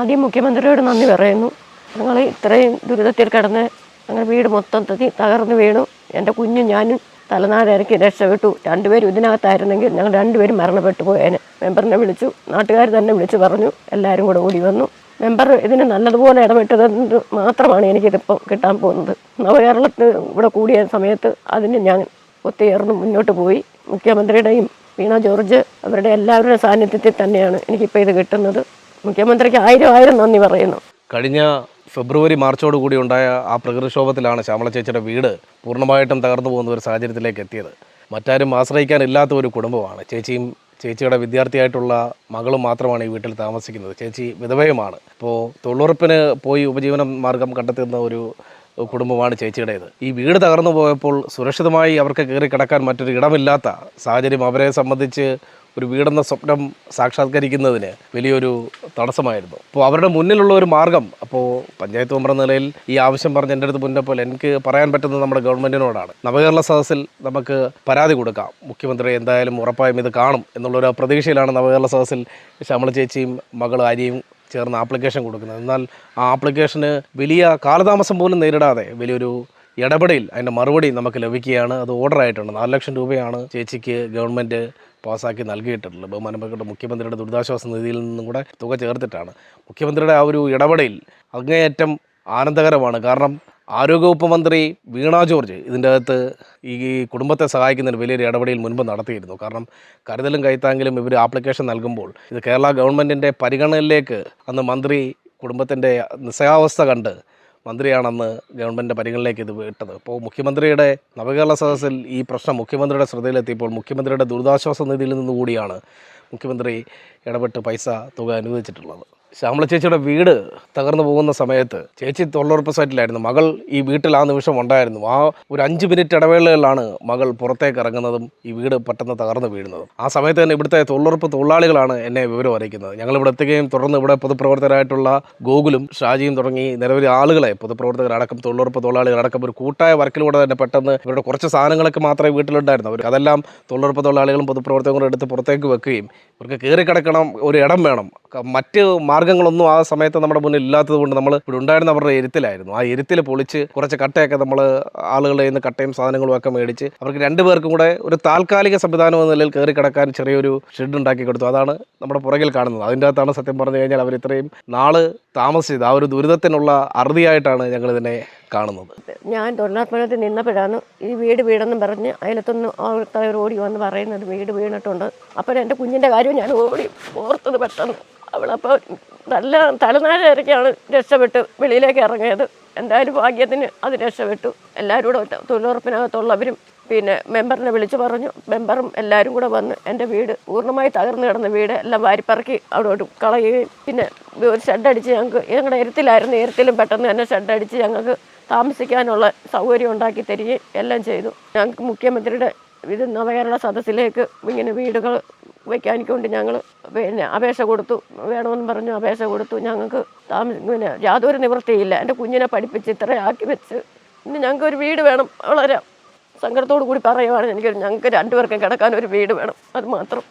ആദ്യം മുഖ്യമന്ത്രിയോട് നന്ദി പറയുന്നു. ഞങ്ങൾ ഇത്രയും ദുരിതത്തിൽ കിടന്ന് ഞങ്ങൾ വീട് മൊത്തം തകർന്നു വീണു. എന്റെ കുഞ്ഞും ഞാനും തലനാടിറക്കി രക്ഷപ്പെട്ടു. രണ്ടുപേരും ഇതിനകത്തായിരുന്നെങ്കിൽ ഞങ്ങൾ രണ്ടുപേരും മരണപ്പെട്ടു പോയേനെ. മെമ്പറിനെ വിളിച്ചു. നാട്ടുകാർ തന്നെ വിളിച്ചു പറഞ്ഞു. എല്ലാവരും കൂടെ ഓടി വന്നു. മെമ്പർ ഇതിന് നല്ലതുപോലെ ഇടപെട്ടതെന്ന് മാത്രമാണ് എനിക്കിതിപ്പം കിട്ടാൻ പോകുന്നത്. നവകേരളത്തിൽ ഇവിടെ കൂടിയ സമയത്ത് അതിന് ഞാൻ ഒത്തുയർന്ന് മുന്നോട്ട് പോയി. മുഖ്യമന്ത്രിയുടെയും വീണ ജോർജ് അവരുടെ എല്ലാവരുടെയും സാന്നിധ്യത്തിൽ തന്നെയാണ് എനിക്കിപ്പോൾ ഇത് കിട്ടുന്നത്. മുഖ്യമന്ത്രിക്ക് ആയിരം ആയിരം നന്ദി പറയുന്നു. കഴിഞ്ഞ ഫെബ്രുവരി മാർച്ചോട് കൂടി ഉണ്ടായ ആ പ്രകൃതിക്ഷോഭത്തിലാണ് ശ്യാമള ചേച്ചിയുടെ വീട് പൂർണമായിട്ടും തകർന്നു പോകുന്ന ഒരു സാഹചര്യത്തിലേക്ക് എത്തിയത്. മറ്റാരും ആശ്രയിക്കാനില്ലാത്ത ഒരു കുടുംബമാണ്. ചേച്ചിയും ചേച്ചിയുടെ വിദ്യാർത്ഥിയായിട്ടുള്ള മകളും മാത്രമാണ് ഈ വീട്ടിൽ താമസിക്കുന്നത്. ചേച്ചി വിധവയുമാണ്. ഇപ്പോൾ തൊഴിലുറപ്പിന് പോയി ഉപജീവന മാർഗം കണ്ടെത്തുന്ന ഒരു കുടുംബമാണ് ചേച്ചിയുടേത്. ഈ വീട് തകർന്നു പോയപ്പോൾ സുരക്ഷിതമായി അവർക്ക് കയറി കിടക്കാൻ മറ്റൊരു ഇടമില്ലാത്ത സാഹചര്യം അവരെ സംബന്ധിച്ച് ഒരു വീടെന്ന സ്വപ്നം സാക്ഷാത്കരിക്കുന്നതിന് വലിയൊരു തടസ്സമായിരുന്നു. അപ്പോൾ അവരുടെ മുന്നിലുള്ള ഒരു മാർഗം അപ്പോൾ പഞ്ചായത്ത് മെമ്പർ നിലയിൽ ഈ ആവശ്യം പറഞ്ഞ് എന്റെ അടുത്ത് മുന്നപ്പോൾ എനിക്ക് പറയാൻ പറ്റുന്നത് നമ്മുടെ ഗവൺമെന്റിനോടാണ് നവകേരള സദസ്സിൽ നമുക്ക് പരാതി കൊടുക്കാം. മുഖ്യമന്ത്രി എന്തായാലും ഉറപ്പായും ഇത് കാണും എന്നുള്ളൊരു പ്രതീക്ഷയിലാണ് നവകേരള സദസ്സിൽ ശ്യാമള ചേച്ചിയും മകൾ ആര്യയും ചേർന്ന് ആപ്ലിക്കേഷൻ കൊടുക്കുന്നത്. എന്നാൽ ആ ആപ്ലിക്കേഷന് വലിയ കാലതാമസം പോലും നേരിടാതെ വലിയൊരു ഇടപെടൽ അതിന്റെ മറുപടി നമുക്ക് ലഭിക്കുകയാണ്. അത് ഓർഡർ ആയിട്ടുണ്ട്. നാല് ലക്ഷം രൂപയാണ് ചേച്ചിക്ക് ഗവൺമെന്റ് പാസ്സാക്കി നൽകിയിട്ടുള്ളത്. ബഹുമാനപ്പെട്ട മുഖ്യമന്ത്രിയുടെ ദുരിതാശ്വാസ നിധിയിൽ നിന്നും കൂടെ തുക ചേർത്തിട്ടാണ്. മുഖ്യമന്ത്രിയുടെ ആ ഒരു ഇടപെടയിൽ അങ്ങേയറ്റം ആനന്ദകരമാണ്. കാരണം ആരോഗ്യവകുപ്പ് മന്ത്രി വീണ ജോർജ് ഇതിന്റെ അകത്ത് ഈ കുടുംബത്തെ സഹായിക്കുന്നതിന് വലിയൊരു ഇടപെടൽ മുൻപ് നടത്തിയിരുന്നു. കാരണം കരുതലും കൈത്താങ്കിലും ഇവർ ആപ്ലിക്കേഷൻ നൽകുമ്പോൾ ഇത് കേരള ഗവൺമെന്റിന്റെ പരിഗണനയിലേക്ക് അന്ന് മന്ത്രി കുടുംബത്തിന്റെ നിസ്സഹാവസ്ഥ കണ്ട് മന്ത്രിയാണെന്ന് ഗവൺമെന്റിന്റെ പരിഗണനയിലേക്ക് ഇത് വിട്ടത് അപ്പോൾ മുഖ്യമന്ത്രിയുടെ നവകേരള സദസ്സിൽ ഈ പ്രശ്നം മുഖ്യമന്ത്രിയുടെ ശ്രദ്ധയിലെത്തിയപ്പോൾ മുഖ്യമന്ത്രിയുടെ ദുരിതാശ്വാസ നിധിയിൽ നിന്നുകൂടിയാണ് മുഖ്യമന്ത്രി ഇടപെട്ട് പൈസ തുക അനുവദിച്ചിട്ടുള്ളത്. ശ്യാമള ചേച്ചിയുടെ വീട് തകർന്നു പോകുന്ന സമയത്ത് ചേച്ചി തൊഴിലുറപ്പ് സൈറ്റിലായിരുന്നു. മകൾ ഈ വീട്ടിൽ ആ നിമിഷം ഉണ്ടായിരുന്നു. ആ ഒരു അഞ്ച് മിനിറ്റ് ഇടവേളകളിലാണ് മകൾ പുറത്തേക്ക് ഇറങ്ങുന്നതും ഈ വീട് പെട്ടെന്ന് തകർന്നു വീഴുന്നതും. ആ സമയത്ത് തന്നെ ഇവിടുത്തെ തൊഴിലുറപ്പ് തൊഴിലാളികളാണ് എന്നെ വിവരം അറിയിക്കുന്നത്. ഞങ്ങൾ ഇവിടെ എത്തുകയും തുടർന്ന് ഇവിടെ പൊതുപ്രവർത്തകരായിട്ടുള്ള ഗോകുലും ഷാജിയും തുടങ്ങി നിരവധി ആളുകളെ പൊതുപ്രവർത്തകരടക്കം തൊഴിലുറപ്പ് തൊഴിലാളികളടക്കം ഒരു കൂട്ടായ വർക്കിലൂടെ തന്നെ പെട്ടെന്ന് ഇവരുടെ കുറച്ച് സാധനങ്ങളൊക്കെ മാത്രമേ വീട്ടിലുണ്ടായിരുന്നു. അവർ അതെല്ലാം തൊഴിലുറപ്പ് തൊഴിലാളികളും പൊതുപ്രവർത്തകരും എടുത്ത് പുറത്തേക്ക് വെക്കുകയും ഇവർക്ക് കയറി കിടക്കണം ഒരു ഇടം വേണം. മറ്റ് മാർഗങ്ങളൊന്നും ആ സമയത്ത് നമ്മുടെ മുന്നിൽ ഇല്ലാത്തത് കൊണ്ട് നമ്മൾ ഇവിടെ ഉണ്ടായിരുന്ന അവരുടെ എരുത്തിലായിരുന്നു. ആ എരുത്തിൽ പൊളിച്ച് കുറച്ച് കട്ടയൊക്കെ നമ്മൾ ആളുകളുടെ നിന്ന് കട്ടയും സാധനങ്ങളും ഒക്കെ മേടിച്ച് അവർക്ക് രണ്ടുപേർക്കും കൂടെ ഒരു താൽക്കാലിക സംവിധാനം എന്ന നിലയിൽ കയറി കിടക്കാൻ ചെറിയൊരു ഷെഡ് ഉണ്ടാക്കി കൊടുത്തു. അതാണ് നമ്മുടെ പുറകിൽ കാണുന്നത്. അതിന്റെ അകത്താണ് സത്യം പറഞ്ഞു കഴിഞ്ഞാൽ അവർ ഇത്രയും നാൾ താമസിച്ചത്. ആ ഒരു ദുരിതത്തിനുള്ള അറുതിയായിട്ടാണ് ഞങ്ങൾ ഇതിനെ കാണുന്നത്. ഞാൻ തൊഴിലാത്മകത്തിൽ നിന്നപ്പോഴാണ് ഈ വീട് വീടെന്ന് പറഞ്ഞ് അതിലത്തൊന്ന് തലവർ ഓടി വന്ന് പറയുന്നത് വീട് വീണിട്ടുണ്ട്. അപ്പോൾ എന്റെ കുഞ്ഞിന്റെ കാര്യം ഞാൻ ഓടി ഓർത്തത് പെട്ടെന്ന്. അവളപ്പോൾ നല്ല തലനാരിക്കാണ് രക്ഷപ്പെട്ട് വെളിയിലേക്ക് ഇറങ്ങിയത്. എന്തായാലും ഭാഗ്യത്തിന് അത് രക്ഷപ്പെട്ടു. എല്ലാവരും കൂടെ തൊഴിലുറപ്പിനകത്തുള്ളവരും പിന്നെ മെമ്പറിനെ വിളിച്ചു പറഞ്ഞു. മെമ്പറും എല്ലാവരും കൂടെ വന്ന് എന്റെ വീട് പൂർണമായി തകർന്നു കിടന്ന വീട് എല്ലാം വാരിപ്പറക്കി അവിടോട്ട് കളയുകയും പിന്നെ ഒരു ഷെഡടിച്ച് ഞങ്ങൾക്ക് ഞങ്ങളുടെ എരുത്തിലായിരുന്നു എരുത്തിലും പെട്ടെന്ന് തന്നെ ഷെഡടിച്ച് ഞങ്ങൾക്ക് താമസിക്കാനുള്ള സൗകര്യം ഉണ്ടാക്കി തരികയും എല്ലാം ചെയ്തു. ഞങ്ങൾക്ക് മുഖ്യമന്ത്രിയുടെ ഇത് നവകേരള സദസ്സിലേക്ക് ഇങ്ങനെ വീടുകൾ വയ്ക്കാൻ കൊണ്ട് ഞങ്ങൾ പിന്നെ അപേക്ഷ കൊടുത്തു. വേണമെന്ന് പറഞ്ഞു അപേക്ഷ കൊടുത്തു. ഞങ്ങൾക്ക് താമസ പിന്നെ യാതൊരു നിവൃത്തിയില്ല എന്റെ കുഞ്ഞിനെ പഠിപ്പിച്ച് ഇത്രയാക്കി വെച്ച് ഇനി ഞങ്ങൾക്ക് ഒരു വീട് വേണം. വളരെ സങ്കടത്തോടു കൂടി പറയുവാണ്. എനിക്ക് ഞങ്ങൾക്ക് രണ്ടുപേർക്കും കിടക്കാൻ ഒരു വീട് വേണം. അത് മാത്രം.